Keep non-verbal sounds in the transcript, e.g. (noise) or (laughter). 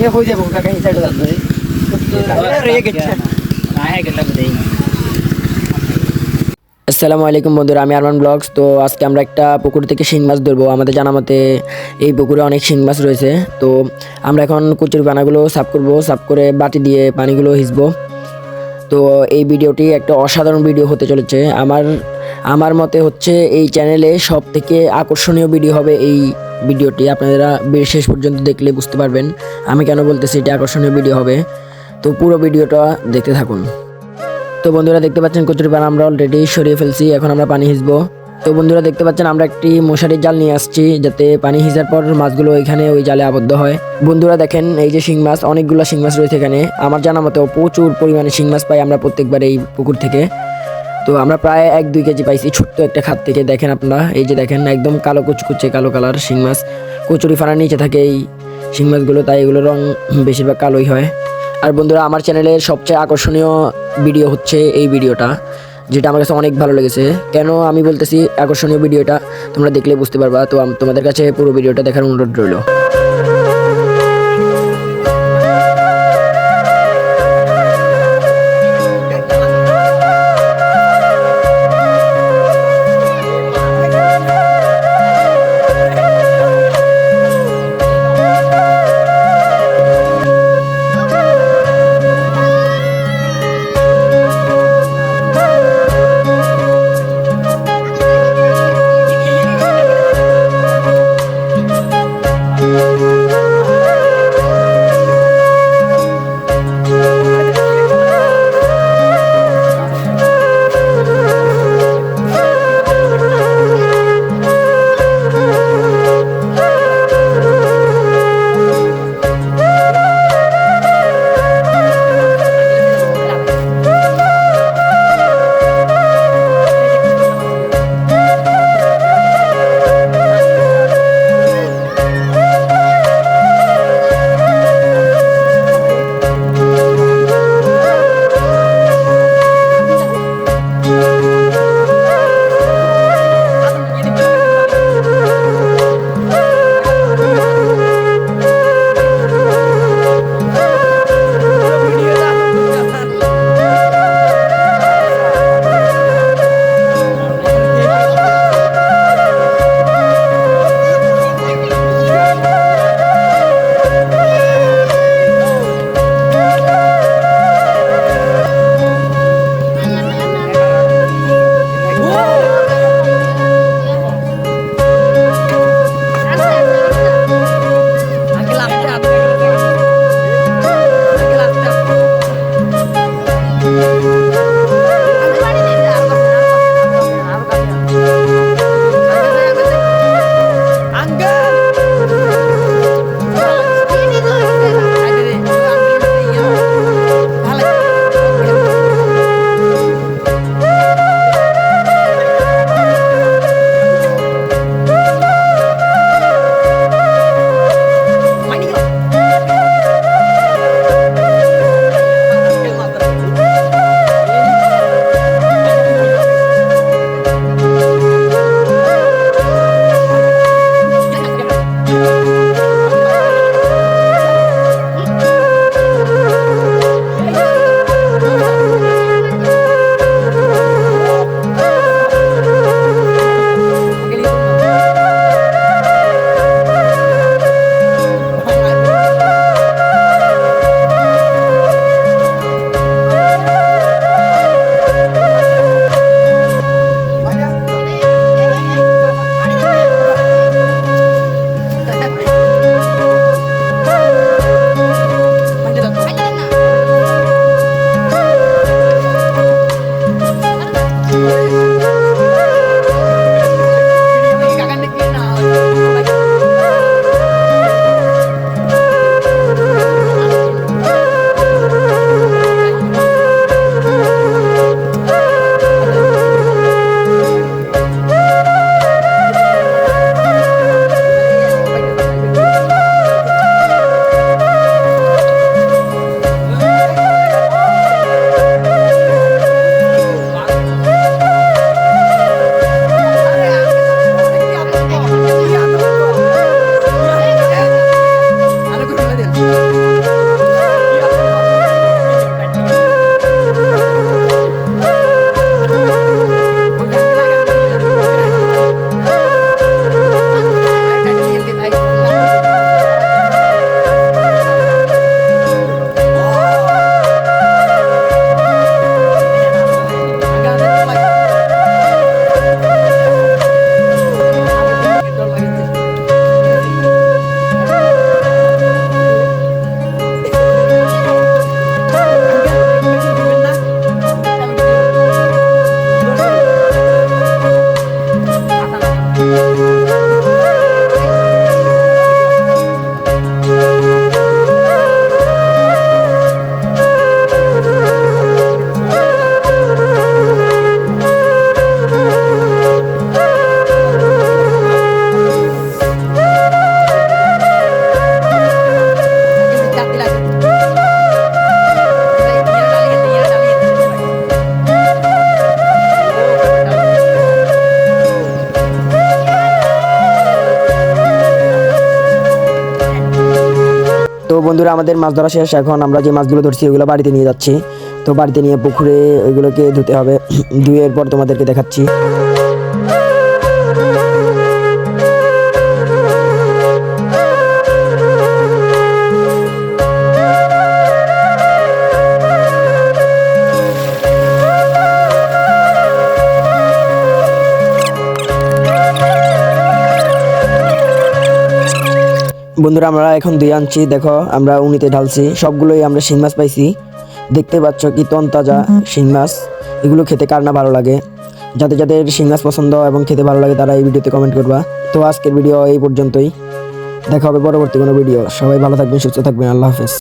ये हो जाए काका ही साइड अरे ये किच्छा আসসালামু আলাইকুম বন্ধুরা আমি আরমান ব্লগস তো আজকে আমরা একটা পুকুর থেকে শিং মাছ ধরবো আমাদের জানা মতে এই পুকুরে অনেক শিং মাছ রয়েছে তো আমরা এখন কচুর পানাগুলো সাফ করব সাফ করে বাটি দিয়ে পানিগুলো হিসবো তো এই ভিডিওটি একটা অসাধারণ ভিডিও হতে চলেছে আমার আমার মতে হচ্ছে এই চ্যানেলে সব থেকে আকর্ষণীয় ভিডিও হবে এই ভিডিওটি আপনারা শেষ পর্যন্ত দেখলে বুঝতে পারবেন আমি কেন বলতেছি এটি আকর্ষণীয় ভিডিও হবে। তো পুরো ভিডিওটা দেখতে থাকুন। তো বন্ধুরা দেখতে পাচ্ছেন কচুরি পানা আমরা অলরেডি সরিয়ে ফেলছি, এখন আমরা পানি হিসবো তো বন্ধুরা দেখতে পাচ্ছেন আমরা একটি মশারির জাল নিয়ে আসছি, যাতে পানি হিসার পর মাছগুলো ওইখানে ওই জালে আবদ্ধ হয়। বন্ধুরা দেখেন এই যে শিং মাছ, অনেকগুলো শিং মাছ রয়েছে এখানে। আমার জানা মতো প্রচুর পরিমাণে শিং মাছ পাই আমরা প্রত্যেকবার এই পুকুর থেকে। তো আমরা প্রায় এক, দুই কেজি পাইছি। ছোট্ট একটা খাত থেকে দেখেন আপনারা। এই যে দেখেন, একদম কালো কুচকুচে কালো কালার শিং মাছ। কচুরি ফানার নিচে থাকে এই শিং মাছগুলো, তাই এগুলো রং বেশিরভাগ কালোই হয়। আর বন্ধুরা, আমার চ্যানেলের সবচেয়ে আকর্ষণীয় ভিডিও হচ্ছে এই ভিডিওটা, যেটা আমার কাছে অনেক ভালো লেগেছে। কেন আমি বলতেছি আকর্ষণীয় ভিডিওটা, তোমরা দেখলে বুঝতে পারবা। তো তোমাদের কাছে পুরো ভিডিওটা দেখার অনুরোধ রইল। বন্ধুরা, আমাদের মাছ ধরা শেষ। এখন আমরা যে মাছগুলো ধরছি, ওগুলো বাড়িতে নিয়ে যাচ্ছি। তো বাড়িতে নিয়ে পুকুরে ওইগুলোকে ধুতে হবে। (clears throat) ধুয়ে এরপর তোমাদেরকে দেখাচ্ছি। বন্ধুরা আমরা এখন দিয়ে আনছি দেখো আমরা উনিতে ঢালছি। সবগুলোই আমরা শিং মাছ পাইছি। দেখতে পাচ্ছ কি তন তাজা শিং মাছ। এগুলো খেতে কার না ভালো লাগে? যাদের যাদের শিং মাছ পছন্দ এবং খেতে ভালো লাগে তারা এই ভিডিওতে কমেন্ট করবা। তো আজকের ভিডিও এই পর্যন্তই। দেখা হবে পরবর্তী কোনো ভিডিও। সবাই ভালো থাকবেন সুস্থ থাকবেন। আল্লাহ হাফেজ।